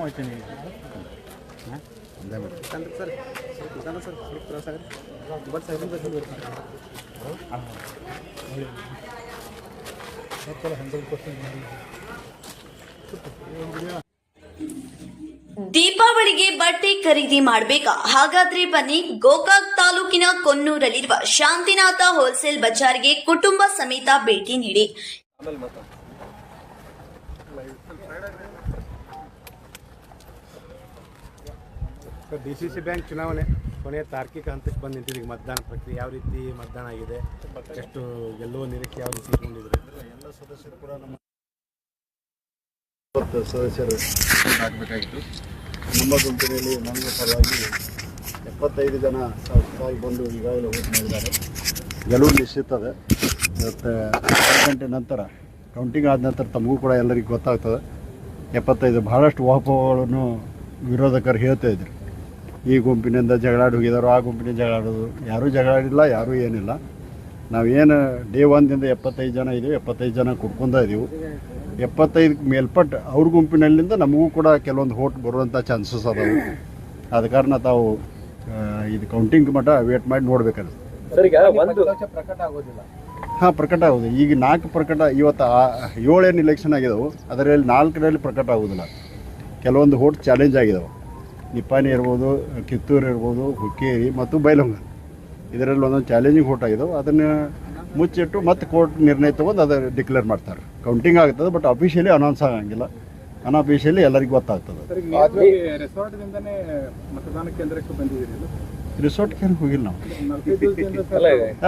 ಹೇಳ್ತೀನಿ ಹಾಂ ಒಂದೇ ಮಾಡಿ ಸರ್ ಸರ್ ಸರ್ ಕ್ರಾಸ್ ಆಗುತ್ತೆ ಬಟ್ ಸೈಲೆಂಟ್ ಬರ್ತೀನಿ ಹಂಡ್ರೆಡ್ ಪರ್ಸೆಂಟ್ ದೀಪಾವಳಿಗೆ ಬಟ್ಟೆ ಖರೀದಿ ಮಾಡಬೇಕಾ? ಹಾಗಾದ್ರೆ ಬನ್ನಿ, ಗೋಕಾಕ್ ತಾಲೂಕಿನ ಕೊನ್ನೂರಲ್ಲಿರುವ ಶಾಂತಿನಾಥ ಹೋಲ್ಸೇಲ್ ಬಜಾರ್ಗೆ ಕುಟುಂಬ ಸಮೇತ ಭೇಟಿ ನೀಡಿ. ಡಿ ಸಿ ಸಿ ಬ್ಯಾಂಕ್ ಚುನಾವಣೆ ಕೊನೆಯ ತಾರ್ಕಿಕ ಹಂತಕ್ಕೆ ಬಂದು ಈಗ ಮತದಾನ ಪ್ರಕ್ರಿಯೆ ಯಾವ ರೀತಿ ಮತದಾನ ಆಗಿದೆ? ಎಷ್ಟು ಗೆಲ್ಲುವ ನಿರೀಕ್ಷೆ ಯಾವ ರೀತಿ ಇಟ್ಕೊಂಡಿದ್ರು ಎಲ್ಲ ಸದಸ್ಯರು ಕೂಡ ನಮ್ಮ ಸದಸ್ಯರು ಹಾಕಬೇಕಾಗಿತ್ತು ನಮ್ಮ ಗುಂಪಿನಲ್ಲಿ ನನ್ನ ಪರವಾಗಿ ಎಪ್ಪತ್ತೈದು ಜನ ಸದಸ್ಯರಾಗಿ ಬಂದು ಈಗಾಗಲೇ ವೋಟ್ ಮಾಡಿದ್ದಾರೆ. ಗೆಲುವು ನಿಶ್ಚಿತದೆ ಮತ್ತು ಆರು ಗಂಟೆ ನಂತರ ಕೌಂಟಿಂಗ್ ಆದ ನಂತರ ತಮಗೂ ಕೂಡ ಎಲ್ಲರಿಗೂ ಗೊತ್ತಾಗ್ತದೆ. ಎಪ್ಪತ್ತೈದು ಬಹಳಷ್ಟು ವಾಪಗಳನ್ನು ವಿರೋಧಕರು ಹೇಳ್ತಾ ಇದ್ರು. ಈ ಗುಂಪಿನಿಂದ ಜಗಳಾಡಿ ಹೋಗಿದಾರೋ ಆ ಗುಂಪಿನಿಂದ ಜಗಳಾಡೋದು. ಯಾರೂ ಜಗಳಾಡಿಲ್ಲ ಯಾರೂ ಏನಿಲ್ಲ. ನಾವೇನು ಡೇ ಒಂದಿಂದ ಎಪ್ಪತ್ತೈದು ಜನ ಇದ್ದೀವಿ ಎಪ್ಪತ್ತೈದು ಜನ ಕುಡ್ಕೊಂಡ ಇದ್ದೀವಿ ಎಪ್ಪತ್ತೈದಕ್ಕೆ ಮೇಲ್ಪಟ್ಟು ಅವ್ರ ಗುಂಪಿನಲ್ಲಿಂದ ನಮಗೂ ಕೂಡ ಕೆಲವೊಂದು ಹೋಟ್ ಬರುವಂಥ ಚಾನ್ಸಸ್ ಅದಾವೆ. ಆದ ಕಾರಣ ತಾವು ಇದು ಕೌಂಟಿಂಗ್ ಮಟ್ಟ ವೇಟ್ ಮಾಡಿ ನೋಡ್ಬೇಕಾದ್ರೆ. ಸರ್ ಈಗ ಒಂದು ಪ್ರಕಟ ಆಗೋದಿಲ್ಲ. ಹಾಂ ಪ್ರಕಟ ಆಗೋದು. ಈಗ ನಾಲ್ಕು ಪ್ರಕಟ ಇವತ್ತು ಆ- ಏಳೇನು ಇಲೆಕ್ಷನ್ ಆಗಿದಾವೆ. ಅದರಲ್ಲಿ ನಾಲ್ಕರಲ್ಲಿ ಪ್ರಕಟ ಆಗೋದಿಲ್ಲ. ಕೆಲವೊಂದು ಹೋಟ್ ಚಾಲೆಂಜ್ ಆಗಿದಾವೆ. ನಿಪ್ಪಾಣಿ ಇರ್ಬೋದು, ಕಿತ್ತೂರು ಇರ್ಬೋದು, ಹುಕ್ಕೇರಿ ಮತ್ತು ಬೈಲಂಗ ಇದರಲ್ಲಿ ಒಂದೊಂದು ಚಾಲೆಂಜಿಂಗ್ ಹೋಟ್ ಆಗಿದ್ದವು ಅದನ್ನು ಮುಚ್ಚಿಟ್ಟು ಮತ್ತೆ ಕೋರ್ಟ್ ನಿರ್ಣಯ ತೊಗೊಂಡು ಅದು ಡಿಕ್ಲೇರ್ ಮಾಡ್ತಾರೆ. ಕೌಂಟಿಂಗ್ ಆಗ್ತದೆ ಬಟ್ ಅಫಿಷಿಯಲಿ ಅನೌನ್ಸ್ ಆಗಂಗಿಲ್ಲ. ಅನ್ಅಫಿಷಿಯಲಿ ಎಲ್ಲರಿಗೂ ಗೊತ್ತಾಗ್ತದೆ ರಿಸಾರ್ಟ್ಗೆ ಏನು ಹೋಗಿಲ್ಲ ನಾವು.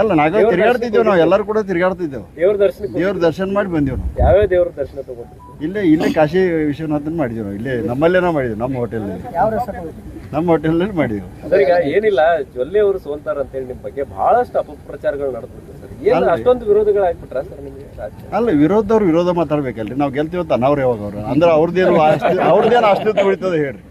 ಅಲ್ಲ ನಾಗ ತಿರ್ಗಾಡ್ತಿದ್ದೇವೆ ನಾವು ಎಲ್ಲರೂ ಕೂಡ ತಿರುಗಾಡ್ತಿದ್ದೇವೆ. ದೇವ್ರ ದರ್ಶನ ದೇವ್ರ ದರ್ಶನ ಮಾಡಿ ಬಂದೇವು ನಾವು. ಯಾವ್ಯಾವ ದೇವ್ರ ದರ್ಶನ ತಗೊಂಡ್ರಿ? ಇಲ್ಲೇ ಇಲ್ಲೇ ಕಾಶಿ ವಿಶ್ವನಾಥನ್ ಮಾಡಿದ್ವಿ ನಾವು. ಇಲ್ಲೇ ನಮ್ಮಲ್ಲೇನೋ ಮಾಡಿದ್ವಿ ನಮ್ಮ ಹೋಟೆಲ್ನಲ್ಲಿ. ನಮ್ಮ ಹೋಟೆಲ್ನಲ್ಲಿ ಮಾಡಿದ್ವಿ. ಸರ್ ಈಗ ಏನಿಲ್ಲ ಜೊಲ್ಲೆ ಅವರು ಸೋಲ್ತಾರ ಅಂತ ನಿಮ್ಮ ನಿಮ್ ಬಗ್ಗೆ ಬಹಳಷ್ಟು ಅಪಪ್ರಚಾರಗಳು ನಡೆದ್ಬಿಟ್ಟು ಸರ್. ಏನು. ಅಷ್ಟೊಂದು ವಿರೋಧಗಳು ಆಗ್ಬಿಟ್ರ ಸರ್ ನಿಮಗೆ? ಅಲ್ಲ ವಿರೋಧದವ್ರು ವಿರೋಧ ಮಾತಾಡ್ಬೇಕಲ್ರಿ. ನಾವು ಗೆಲ್ತೀವಿ ಅಂತ ಅನ್ನವ್ರು ಯಾವಾಗ ಅವ್ರು? ಅಂದ್ರೆ ಅವ್ರದ್ದೇನು ಅಷ್ಟು ಅವ್ರದ್ದೇನು ಅಷ್ಟು ಉಳಿತದೆ ಹೇಳ್ರಿ.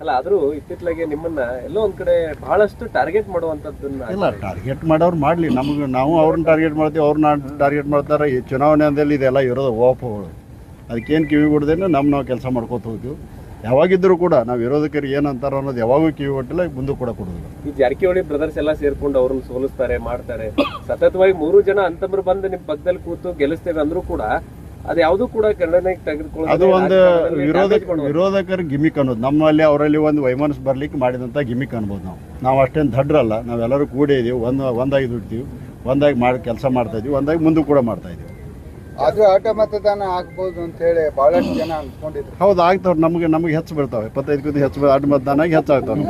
ಅಲ್ಲ ಆದರೂ ಇತ್ತಿತ್ತಲಾಗೆ ನಿಮ್ಮನ್ನ ಎಲ್ಲೋ ಒಂದ್ ಕಡೆ ಬಹಳಷ್ಟು ಟಾರ್ಗೆಟ್ ಮಾಡುವಂತದ್ದನ್ನ ಇಲ್ಲ ಟಾರ್ಗೆಟ್ ಮಾಡೋರು ಮಾಡ್ಲಿ. ನಮ್ಗೆ ನಾವು ಅವ್ರನ್ನ ಟಾರ್ಗೆಟ್ ಮಾಡ್ತೀವಿ ಅವ್ರನ್ನ ಟಾರ್ಗೆಟ್ ಮಾಡ್ತಾರೆ. ಈ ಚುನಾವಣೆ ಅಂದಲ್ಲಿ ಇದೆಲ್ಲ ಇರೋದು ಓಪಗಳು ಅದಕ್ಕೇನು ಕಿವಿ ಕೊಡ್ದೇನೆ ನಮ್ಮ ನಾವು ಕೆಲಸ ಮಾಡ್ಕೋತ ಹೋಗ್ತೀವಿ. ಯಾವಾಗಿದ್ದರೂ ಕೂಡ ನಾವು ವಿರೋಧಕರು ಏನು ಅಂತಾರೋ ಅನ್ನೋದು ಯಾವಾಗೂ ಕಿವಿ ಕೊಟ್ಟಿಲ್ಲ ಮುಂದೆ ಕೂಡ ಕೊಡೋದಿಲ್ಲ. ಈ ಜಾರಕಿಹೊಳಿ ಬ್ರದರ್ಸ್ ಎಲ್ಲ ಸೇರ್ಕೊಂಡು ಅವ್ರನ್ನ ಸೋಲಿಸ್ತಾರೆ ಮಾಡ್ತಾರೆ. ಸತತವಾಗಿ ಮೂರು ಜನ ಅಂತಂಬ್ರು ಬಂದು ನಿಮ್ಮ ಪಕ್ಕದಲ್ಲಿ ಕೂತು ಗೆಲ್ಲಿಸ್ತೇವೆ ಅಂದ್ರೂ ಕೂಡ ಅದು ಯಾವ್ದು ಕೂಡ ತೆಗೆದುಕೊಳ್ಳೋದು ಅದು ಒಂದು ವಿರೋಧಕ ವಿರೋಧಕರ ಗಿಮಿಕ್ ಅನ್ನೋದು. ನಮ್ಮಲ್ಲಿ ಅವರಲ್ಲಿ ಒಂದು ವೈಮನಸ್ ಬರ್ಲಿಕ್ಕೆ ಮಾಡಿದಂಥ ಗಿಮಿಕ್ ಅನ್ಬೋದು ನಾವು. ನಾವು ಅಷ್ಟೇನು ದಡ್ರಲ್ಲ. ನಾವೆಲ್ಲರೂ ಕೂಡೇ ಇದೀವಿ. ಒಂದು ಒಂದಾಗಿ ದುಡ್ತೀವಿ. ಒಂದಾಗಿ ಮಾಡಿ ಕೆಲಸ ಮಾಡ್ತಾ ಇದೀವಿ. ಒಂದಾಗಿ ಮುಂದೆ ಕೂಡ ಮಾಡ್ತಾ ಇದೀವಿ. ಅದು ಆಟ ಮತದಾನ ಆಗ್ಬೋದು ಅಂತ ಹೇಳಿ ಬಹಳಷ್ಟು ಜನ ಅನ್ಕೊಂಡಿದ್ರು ಹೌದು ಆಗ್ತಾವ್ರು. ನಮಗೆ ನಮಗೆ ಹೆಚ್ಚು ಬರ್ತಾವೆ. ಇಪ್ಪತ್ತೈದಕ್ಕಿಂತ ಹೆಚ್ಚು ಆಟ ಮತದಾನ ಹೆಚ್ಚಾಗ್ತಾವೆ